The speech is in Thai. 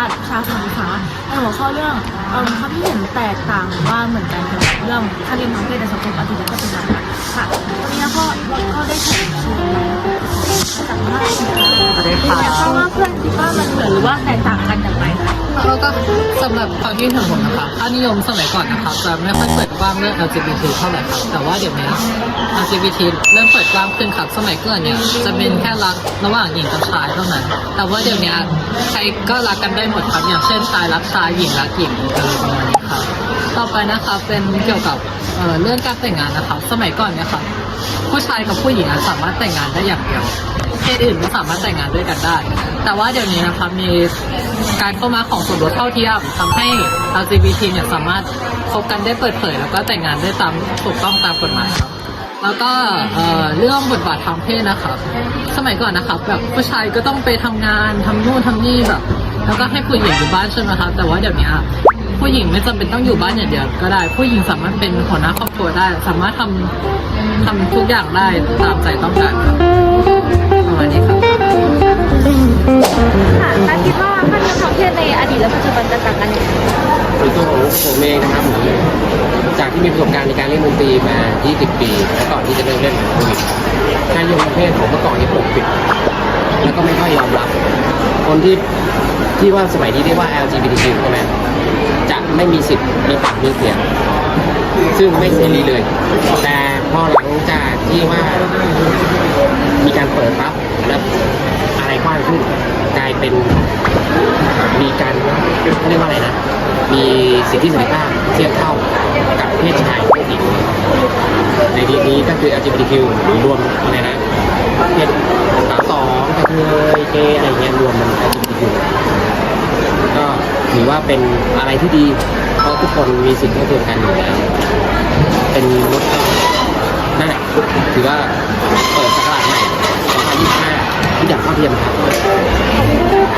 าษณ์ค่ะคุณคะในหัวข้อเรื่องเออความที่เห็นแตกต่างว่าเหมือนกันกับเรื่องค่าเรียนทางเพศในสังคมอดีตและป็จจุบนค่ะวันนี้ก็ก็ได้แข่งชิงจากมาทยา ค่ะอยากทราบว่าเพื่อนคิดว่ามันเหมือนหรือว่าแตกต่างกันอย่างไรคะ แล้วก็สำหรับความคิดเห็นผมนะคะค่านิยมสมัยก่อนนะครับจะไม่ค่อยเปิดกว้างเรื่อง LGBT เท่าไหร่ครับแต่ว่าเดี๋ยวนี้ LGBT เริ่มเปิดกว้างขึ้นครับสมัยก่อนเนี่ยจะเป็นแค่รักระหว่างหญิงกับชายเท่านั้น แต่ว่าเดี๋ยวนี้ใครก็รักกันได้หมดครับอย่างเช่นชายรักชายหญิงรักหญิงอะไรประมาณนี้ครับต่อไปนะครับเป็นเกี่ยวกับเอ่อเรื่องการแต่งงานนะครับสมัยก่อนเนี่ยครับผู้ชายกับผู้หญิงอะสามารถแต่งงานได้อย่างเดียว เพศอื่นไม่สามารถแต่งงานด้วยกันได้ แต่ว่าเดี๋ยวนี้นะครับมีการเข้ามาของสมรสเท่าเทียมทำให้ LGBT เนี่ยสามารถคบกันได้เปิดเผย แล้วก็แต่งงานได้ตามถูกต้องตามกฎหมายครับแล้วก็เอ่อเรื่องบทบาททางเพศนะครับ สมัยก่อนนะครับแบบผู้ชายก็ต้องไปทำงานทำนู่นทำนี่แบบ แล้วก็ให้ผู้หญิงอยู่บ้านใช่ไหมครับแต่ว่าเดี๋ยวนี้ผู้หญิงไม่จำเป็นต้องอยู่บ้านอย่างเดียวก็ได้ ผู้หญิงสามารถเป็นหัวหน้าครอบครัวได้ สามารถทำทำทุกอย่างได้ตามใจต้องการครับ ประมาณนี้ครับค่ะการคิดว่าค่าเรียนทางเพศในอดีตและปัจจุบันจะต่างกันยังไงส่วนตัวของผมเองนะครับผมจากที่มีประสบการณ์ในการเล่นดนตรีมา 20 ปีและก่อนที่จะเริ่มเล่นโควิดการยอมรับเพศของเมื่อก่อนนี่ปกปิด แล้วก็ไม่ค่อยยอมรับ คนที่ที่ว่าสมัยนี้เรียกว่า LGBTQ ใช่ไหมจะไม่มีสิทธิ์มีปากมีเสียง ซึ่งไม่เสรีเลย แต่พอหลังจากที่ว่า มีการเปิดปั๊บแล้วอะไรกว้างขึ้นกลายเป็นมีการเขาเรียกว่าอะไรนะ มีสิทธิเสรีภาพเทียบเท่ากับเพศชายเพศหญิงในที่นี้ก็คือ LGBTQ หรือรวมอะไรนะเพศสาวสองกระเทยเกย์อะไรเงี้ยรวมมัน LGBTQ ก็ถือว่าเป็นอะไรที่ดี เพราะทุกคนมีสิทธิเท่าเทียมกันอยู่แล้วเป็นรถนั่นแหละถือว่าเปิดสกราชใหม่ 2025 ที่อยากเข้าเทียมครับค่ะว่าค่าเรียนทางเพศในอดีตกับ